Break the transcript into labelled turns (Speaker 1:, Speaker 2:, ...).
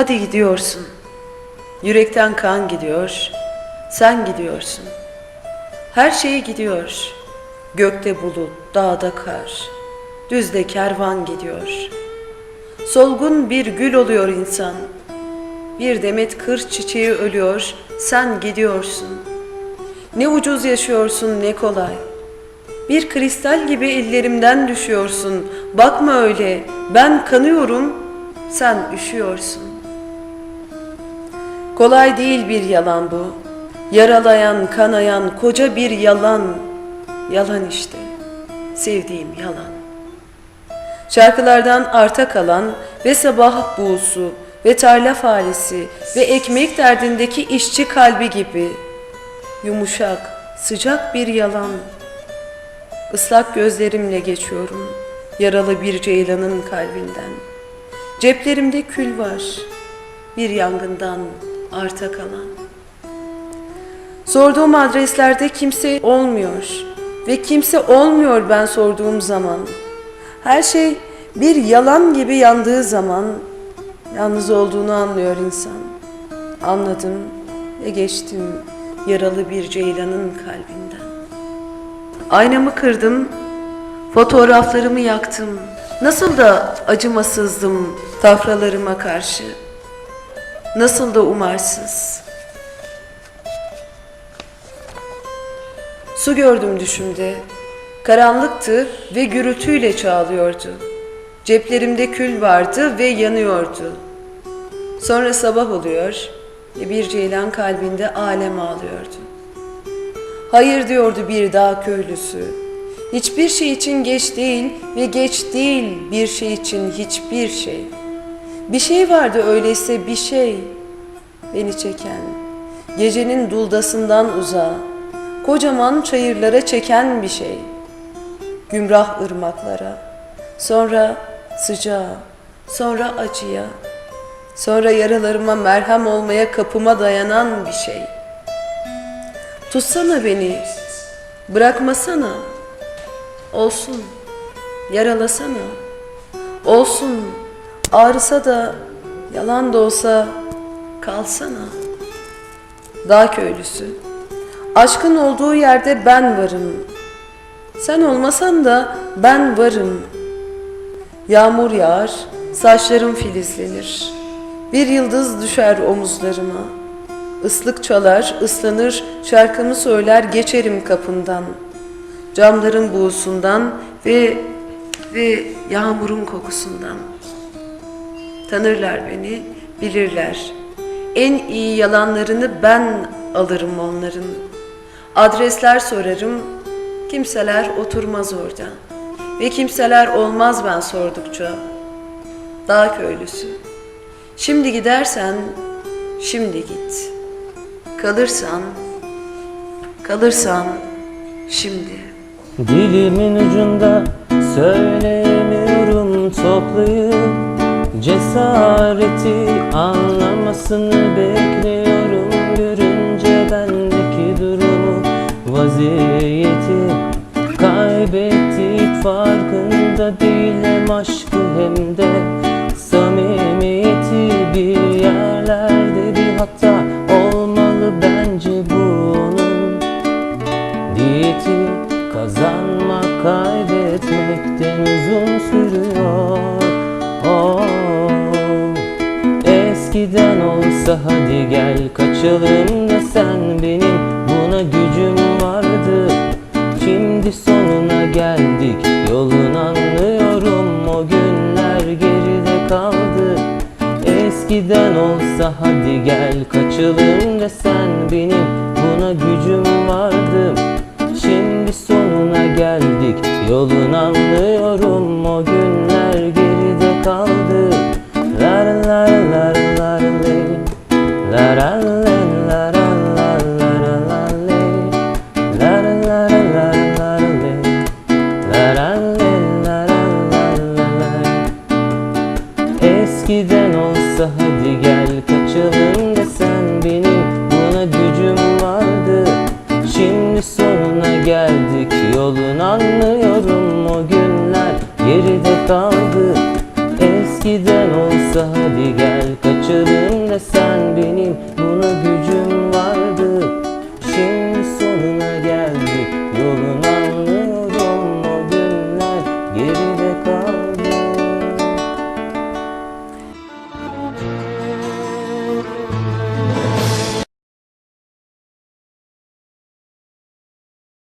Speaker 1: Hadi gidiyorsun. Yürekten kan gidiyor. Sen gidiyorsun. Her şey gidiyor. Gökte bulut, dağda kar. Düzde kervan gidiyor. Solgun bir gül oluyor insan. Bir demet kır çiçeği ölüyor. Sen gidiyorsun. Ne ucuz yaşıyorsun ne kolay. Bir kristal gibi ellerimden düşüyorsun. Bakma öyle. Ben kanıyorum. Sen üşüyorsun. Kolay değil bir yalan bu. Yaralayan, kanayan koca bir yalan. Yalan işte. Sevdiğim yalan. Şarkılardan arta kalan ve sabah buğusu ve tarla faresi ve ekmek derdindeki işçi kalbi gibi. Yumuşak, sıcak bir yalan. Islak gözlerimle geçiyorum yaralı bir ceylanın kalbinden. Ceplerimde kül var, bir yangından arta kalan. Sorduğum adreslerde kimse olmuyor ve kimse olmuyor ben sorduğum zaman. Her şey bir yalan gibi yandığı zaman yalnız olduğunu anlıyor insan. Anladım ve geçtim yaralı bir ceylanın kalbinden. Aynamı kırdım, fotoğraflarımı yaktım. Nasıl da acımasızdım tafralarıma karşı. Nasıl da umarsız. Su gördüm düşümde. Karanlıktı ve gürültüyle çağlıyordu. Ceplerimde kül vardı ve yanıyordu. Sonra sabah oluyor ve bir ceylan kalbinde alem ağlıyordu. Hayır diyordu bir dağ köylüsü. Hiçbir şey için geç değil ve geç değil bir şey için hiçbir şey. Bir şey vardı öyleyse bir şey beni çeken, gecenin duldasından uzağa, kocaman çayırlara çeken bir şey. Gümrah ırmaklara, sonra sıcağa, sonra acıya, sonra yaralarıma merhem olmaya kapıma dayanan bir şey. Tutsana beni, bırakmasana, olsun, yaralasana, olsun, ağrısa da, yalan da olsa kalsana. Dağ köylüsü, aşkın olduğu yerde ben varım. Sen olmasan da ben varım. Yağmur yağar, saçlarım filizlenir. Bir yıldız düşer omuzlarıma. Islık çalar, ıslanır, şarkımı söyler, geçerim kapından. Camların buğusundan ve ve yağmurun kokusundan. Tanırlar beni, bilirler. En iyi yalanlarını ben alırım onların. Adresler sorarım, kimseler oturmaz orada. Ve kimseler olmaz ben sordukça. Dağ köylüsü. Şimdi gidersen, şimdi git. Kalırsan, kalırsan şimdi.
Speaker 2: Dilimin ucunda söyleyemiyorum toplayıp Cesareti anlamasını bekliyorum. Görünce bendeki durumu vaziyeti Kaybettik. Farkında değilim aşkı hem de Samimiyeti. Bir yerlerde bir hata olmalı bence bu onun Diyeti. Kazanmak kaybetmekten uzun sürüyor Eskiden olsa hadi gel kaçalım desen benim buna gücüm vardı. Şimdi sonuna geldik yolun anlıyorum o günler geride kaldı. Eskiden olsa hadi gel kaçalım desen benim buna gücüm vardı. Şimdi sonuna geldik yolun anlıyorum eskiden olsa hadi gel kaçalım da sen benim buna gücüm vardı. Şimdi sonuna geldik yolun anlıyorum o günler geride kaldı. Eskiden olsa hadi gel kaçalım da sen benim